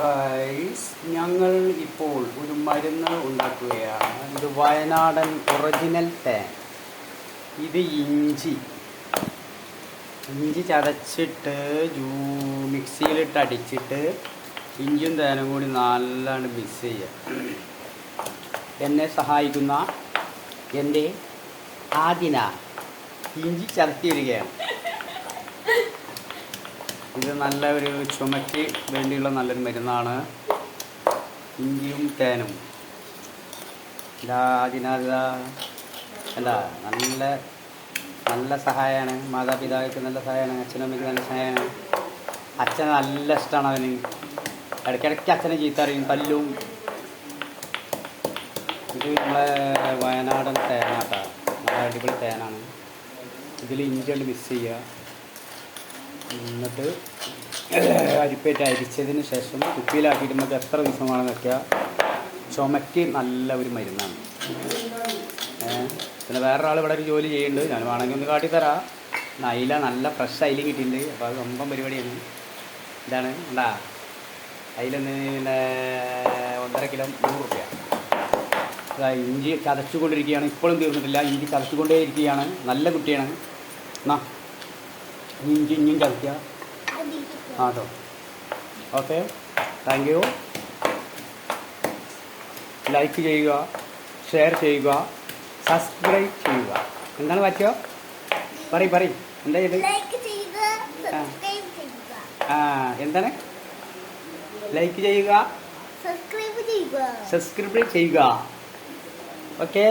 Guys ഞങ്ങൾ ഇപ്പോൾ ഒരു മരുന്ന് ഉണ്ടാക്കുകയാണ്. ഇത് വയനാടൻ ഒറിജിനൽ തേൻ ഇത് ഇഞ്ചി. ഇഞ്ചി ചതച്ചിട്ട് ജൂ മിക്സിയിലിട്ട് അടിച്ചിട്ട് ഇഞ്ചിയും തേനും കൂടി നല്ലോണം മിക്സ് ചെയ്യുക എന്നെ സഹായിക്കുന്ന എന്റെ ആദിന ഇഞ്ചി ചതച്ചിരിക്കുകയാണ്. ഇത് നല്ല ഒരു ചുമയ്ക്ക് വേണ്ടിയുള്ള നല്ലൊരു മരുന്നാണ്. ഇഞ്ചിയും തേനും. ഇതാ അല്ല നല്ല നല്ല സഹായമാണ് മാതാപിതാക്കൾക്ക് നല്ല സഹായമാണ് അച്ഛനമ്മയ്ക്ക് നല്ല സഹായമാണ് അച്ഛൻ നല്ല ഇഷ്ടമാണ് അവന്. ഇടയ്ക്കിടയ്ക്ക് അച്ഛനെ ചീത്തറിയും പല്ലും ഇത് നമ്മളെ വയനാടൻ തേനാട്ടാ നല്ല അടിപൊളി തേനാണ് ഇതിൽ ഇഞ്ചി കൊണ്ട് മിക്സ് ചെയ്യുക. എന്നിട്ട് അരിപ്പേറ്റ് അരിച്ചതിന് ശേഷം കുപ്പിയിലാക്കിയിട്ട് നമുക്ക് എത്ര ദിവസമാണെന്ന് വെക്കുക ചുമയ്ക്ക് നല്ല ഒരു മരുന്നാണ്. പിന്നെ വേറൊരാൾ ഇവിടെ ഒരു ജോലി ചെയ്യുന്നുണ്ട്. ഞാൻ വേണമെങ്കിൽ ഒന്ന് കാട്ടിത്തരാം നൈല നല്ല ഫ്രഷ് അയില കിട്ടിയിട്ടുണ്ട്. അപ്പോൾ അത് സ്വന്തം പരിപാടിയാണ്. ഇതാണ് ഉണ്ടാ അതിലൊന്ന് പിന്നെ ഒന്നര കിലോ നൂറ് റുപ്യ. ഇഞ്ചി ചതച്ചുകൊണ്ടിരിക്കുകയാണ്. ഇപ്പോഴും തീർന്നിട്ടില്ല. ഇഞ്ചി ചതച്ചുകൊണ്ടേ ഇരിക്കുകയാണ് നല്ല കുട്ടിയാണ്. എന്നാ ഇഞ്ചി ഇഞ്ചിയും ചതയ്ക്കുക ആ കേട്ടോ ഓക്കെ. താങ്ക് യു ലൈക്ക് ചെയ്യുക ഷെയർ ചെയ്യുക സബ്സ്ക്രൈബ് ചെയ്യുക. എന്താണ് പറ്റുക പറയും പറയും. എന്താ ചെയ്ത്? ആ. എന്താണ്? ലൈക്ക് ചെയ്യുക സബ്സ്ക്രൈബ് ചെയ്യുക. ഓക്കെ